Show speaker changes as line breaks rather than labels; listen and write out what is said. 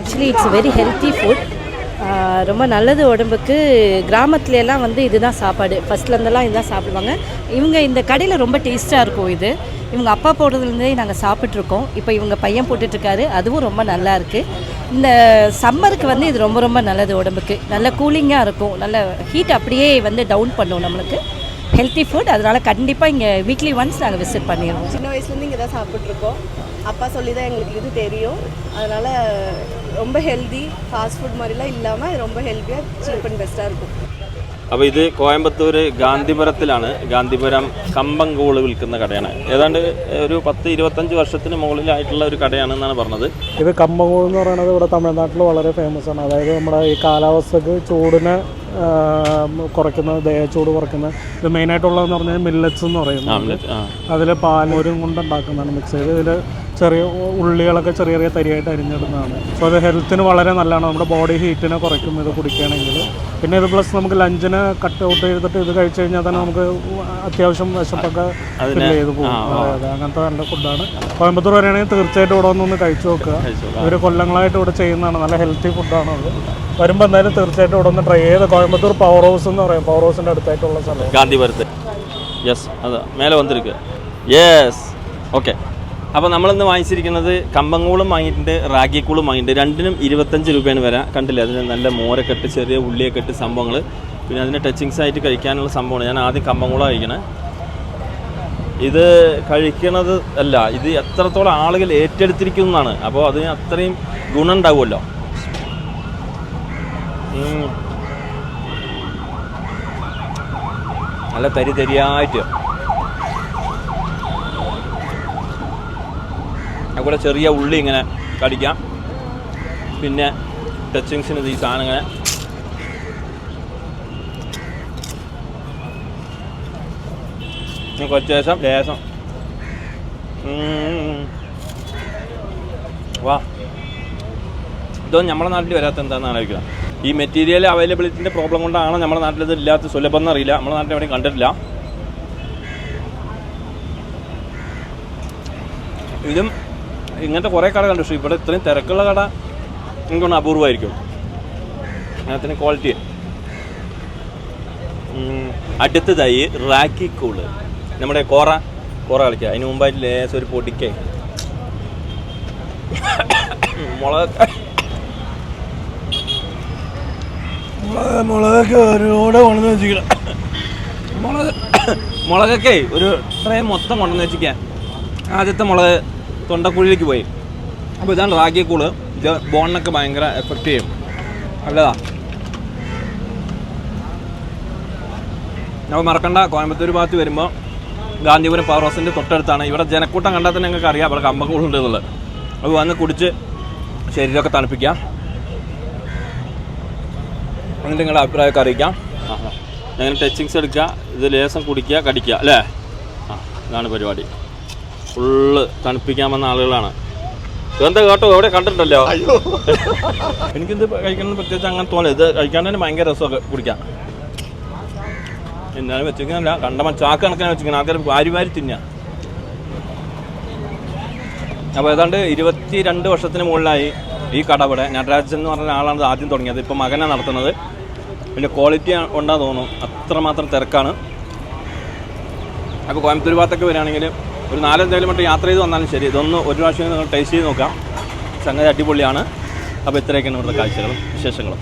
Actually it's very healthy food ரொம்ப நல்லது உடம்புக்கு. கிராமத்துலலாம் வந்து இதுதான் சாப்பாடு. ஃபஸ்ட்லேருந்தெல்லாம் இதுதான் சாப்பிடுவாங்க. இவங்க இந்த கடையில் ரொம்ப டேஸ்ட்டாக இருக்கும் இது. இவங்க அப்பா போடுறதுலேருந்தே நாங்கள் சாப்பிட்ருக்கோம் இப்போ இவங்க பையன் போட்டுட்ருக்காரு அதுவும் ரொம்ப நல்லா இருக்குது இந்த சம்மருக்கு வந்து இது ரொம்ப ரொம்ப நல்லது உடம்புக்கு. நல்ல கூலிங்காக இருக்கும். நல்ல ஹீட் அப்படியே வந்து டவுன் பண்ணும் நம்மளுக்கு. ஹெல்த்தி ஃபுட் அதனால் கண்டிப்பாக இங்கே வீக்லி ஒன்ஸ் நாங்கள் விசிட் பண்ணிடுவோம்.
சின்ன வயசுலேருந்து இங்கே தான் சாப்பிட்ருக்கோம் அப்பா சொல்லி தான் எங்களுக்கு இது தெரியும். அதனால் ரொம்ப ஹெல்தி ஃபாஸ்ட் ஃபுட் மாதிரிலாம் இல்லாமல் ரொம்ப ஹெல்த்தியாக சீப் அண்ட் பெஸ்ட்டாக இருக்கும்.
അപ്പോൾ ഇത് കോയമ്പത്തൂർ ഗാന്ധിപുരത്തിലാണ്. ഗാന്ധിപുരം കമ്പംകൂൾ വിൽക്കുന്ന കടയാണ്. ഏതാണ്ട് ഒരു പത്ത് ഇരുപത്തഞ്ച് വർഷത്തിന് മുകളിലായിട്ടുള്ള ഒരു കടയാണെന്നാണ് പറഞ്ഞത്.
ഇത് കമ്പങ്ങൂൾ എന്ന് പറയുന്നത് ഇവിടെ തമിഴ്നാട്ടിൽ വളരെ ഫേമസ് ആണ്. അതായത് നമ്മുടെ ഈ കാലാവസ്ഥക്ക് ചൂടിനെ കുറയ്ക്കുന്ന ദേഹച്ചൂട് കുറയ്ക്കുന്ന ഇത് മെയിനായിട്ടുള്ളതെന്ന് പറഞ്ഞാൽ മില്ലറ്റ്സ് എന്ന് പറയുന്നത്. അതിൽ പാലൂരും കൊണ്ട് ഉണ്ടാക്കുന്നതാണ് മിക്സ് ചെയ്ത്. ഇതിൽ ചെറിയ ഉള്ളികളൊക്കെ ചെറിയ ചെറിയ തരിയായിട്ട് അരിഞ്ഞിടുന്നതാണ്. അപ്പോൾ അത് ഹെൽത്തിന് വളരെ നല്ലതാണ്. നമ്മുടെ ബോഡി ഹീറ്റിനെ കുറയ്ക്കും ഇത് കുടിക്കുകയാണെങ്കിൽ. പിന്നെ ഇത് പ്ലസ് നമുക്ക് ലഞ്ചിന് കട്ട് ഔട്ട് ചെയ്തിട്ട് ഇത് കഴിച്ചു കഴിഞ്ഞാൽ തന്നെ നമുക്ക് അത്യാവശ്യം വിശപ്പൊക്കെ ഫില്ല് ചെയ്ത് പോകും. അതെ അങ്ങനത്തെ നല്ല ഫുഡാണ് കോയമ്പത്തൂർ വരികയാണെങ്കിൽ തീർച്ചയായിട്ടും ഇവിടെ ഒന്ന് കഴിച്ചു നോക്കുക. ഇവർ കൊല്ലങ്ങളായിട്ട് ഇവിടെ ചെയ്യുന്നതാണ്. നല്ല ഹെൽത്തി ഫുഡാണ് അത്. വരുമ്പോൾ എന്തായാലും തീർച്ചയായിട്ടും ഇവിടെ ഒന്ന് ട്രൈ ചെയ്ത് കോയമ്പത്തൂർ പവർ ഹൗസ് എന്ന് പറയും. പവർ ഹൗസിന്റെ അടുത്തായിട്ടുള്ള സ്ഥലം.
ഗാന്ധിപുരത്ത് യെസ് അതെ മേലെ വന്നിരിക്കുക. യെസ് ഓക്കെ അപ്പോൾ നമ്മളിന്ന് വാങ്ങിച്ചിരിക്കുന്നത് കമ്പങ്ങൂളും വാങ്ങിയിട്ടുണ്ട് റാഗിക്കൂളും വാങ്ങിയിട്ടുണ്ട്. രണ്ടിനും ഇരുപത്തഞ്ച് രൂപയാണ് വരാം കണ്ടില്ല? അതിന് നല്ല മോരക്കെട്ട് ചെറിയ ഉള്ളിയൊക്കെ ഇട്ട് സംഭവങ്ങൾ പിന്നെ അതിന് ടച്ചിങ്സ് ആയിട്ട് കഴിക്കാനുള്ള സംഭവമാണ്. ഞാൻ ആദ്യം കമ്പങ്ങൂള കഴിക്കണേ. ഇത് കഴിക്കണത് അല്ല ഇത് എത്രത്തോളം ആളുകൾ ഏറ്റെടുത്തിരിക്കുന്നതാണ്. അപ്പോൾ അതിന് അത്രയും ഗുണം ഉണ്ടാവുമല്ലോ നല്ല തരി തരിയായിട്ട്. അതുപോലെ ചെറിയ ഉള്ളി ഇങ്ങനെ കടിക്കാം. പിന്നെ ടച്ചിങ്സിന് ഈ സാധനം ഇങ്ങനെ കുറച്ച് ശേഷം ലേസം വാ. ഇതൊന്നും നമ്മുടെ നാട്ടിൽ വരാത്ത എന്താണെന്ന് ആലോചിക്കണം ഈ മെറ്റീരിയൽ അവൈലബിലിറ്റിന്റെ പ്രോബ്ലം കൊണ്ടാണ് നമ്മുടെ നാട്ടിൽ ഇല്ലാത്ത സുലഭം എന്നറിയില്ല നമ്മുടെ നാട്ടിൽ എവിടെയും കണ്ടിട്ടില്ല. ഇതും ഇങ്ങനത്തെ കുറേ കട കണ്ടു പക്ഷേ ഇവിടെ ഇത്രയും തിരക്കുള്ള കട എനിക്കൊന്ന് അപൂർവമായിരിക്കും. അതിന് ക്വാളിറ്റി അടുത്തതായി റാക്കി കൂൾ. നമ്മുടെ കോറ കോറ കളിക്കുക. അതിന് മുമ്പായിട്ട് ലേശം ഒരു പൊടിക്കേ. മുളക് മുളക് മുളകൊക്കെ ഒരുപാട് കൊണ്ടുവന്ന് വെച്ചിരിക്കണം. മുളക് മുളകൊക്കെ ഒരു ട്രേ മൊത്തം കൊണ്ടുവന്ന് വെച്ചിരിക്കാം ആദ്യത്തെ മുളക്. തൊണ്ടക്കുഴിയിലേക്ക് പോയി. അപ്പോൾ ഇതാണ് റാഗിക്കൂൾ ഇത് ബോണിനൊക്കെ ഭയങ്കര എഫക്റ്റ് ചെയ്യും. നല്ലതാ. നമ്മൾ മറക്കണ്ട. കോയമ്പത്തൂർ ഭാഗത്ത് വരുമ്പോൾ ഗാന്ധിപുരം പവർ ഹൗസിന്റെ തൊട്ടടുത്താണ്. ഇവിടെ ജനക്കൂട്ടം കണ്ടാൽ തന്നെ ഞങ്ങൾക്ക് അറിയാം. ഇവിടെ കമ്പക്കൂളുണ്ട് എന്നുള്ളത്. അത് വന്ന് കുടിച്ച് ശരീരമൊക്കെ തണുപ്പിക്കാം. എന്നിട്ട് നിങ്ങളുടെ അഭിപ്രായമൊക്കെ അറിയിക്കാം. അങ്ങനെ ടച്ചിങ്സ് എടുക്കുക. ഇത് ലേസം കുടിക്കുക കടിക്കുക. അല്ലേ? ആ ഇതാണ് പരിപാടി. ഫുള്ള് തണുപ്പിക്കാൻ വന്ന ആളുകളാണ്. എന്താ കേട്ടോ? എവിടെ കണ്ടിട്ടല്ലോ അയ്യോ. എനിക്കിത് കഴിക്കണം പ്രത്യേകിച്ച് അങ്ങനെ തോന്നില്ല. ഇത് കഴിക്കാൻ തന്നെ ഭയങ്കര രസമൊക്കെ കുടിക്കാം എന്നാലും വെച്ചിരിക്കുന്നില്ല കണ്ടമ ചാക്ക് കണക്കിനെ വെച്ചിങ്ങനെ ആൾക്കാർ വാരി വാരി തിന്നുക അപ്പോൾ ഏതാണ്ട് ഇരുപത്തി രണ്ട് വർഷത്തിന് മുകളിലായി ഈ കട ഇവിടെ. നടരാജൻ എന്ന് പറഞ്ഞ ആളാണ് ആദ്യം തുടങ്ങിയത്. ഇപ്പോൾ മകനാണ് നടത്തുന്നത്. പിന്നെ ക്വാളിറ്റി ഉണ്ടാ തോന്നുന്നു. അത്രമാത്രം തിരക്കാണ്. അപ്പോൾ കോയമ്പത്തൂർ ഭാഗത്തൊക്കെ വരികയാണെങ്കിൽ ഒരു നാലഞ്ചായാലും കിലോമീറ്റർ യാത്ര ചെയ്ത് വന്നാലും ശരി. ഇതൊന്ന് ഒരു പ്രാവശ്യം നിങ്ങൾ ടേസ്റ്റ് ചെയ്ത് നോക്കാം. സംഗതി അടിപൊളിയാണ്. അപ്പോൾ ഇത്രയൊക്കെയാണ് ഇവിടുത്തെ കാഴ്ചകളും വിശേഷങ്ങളും.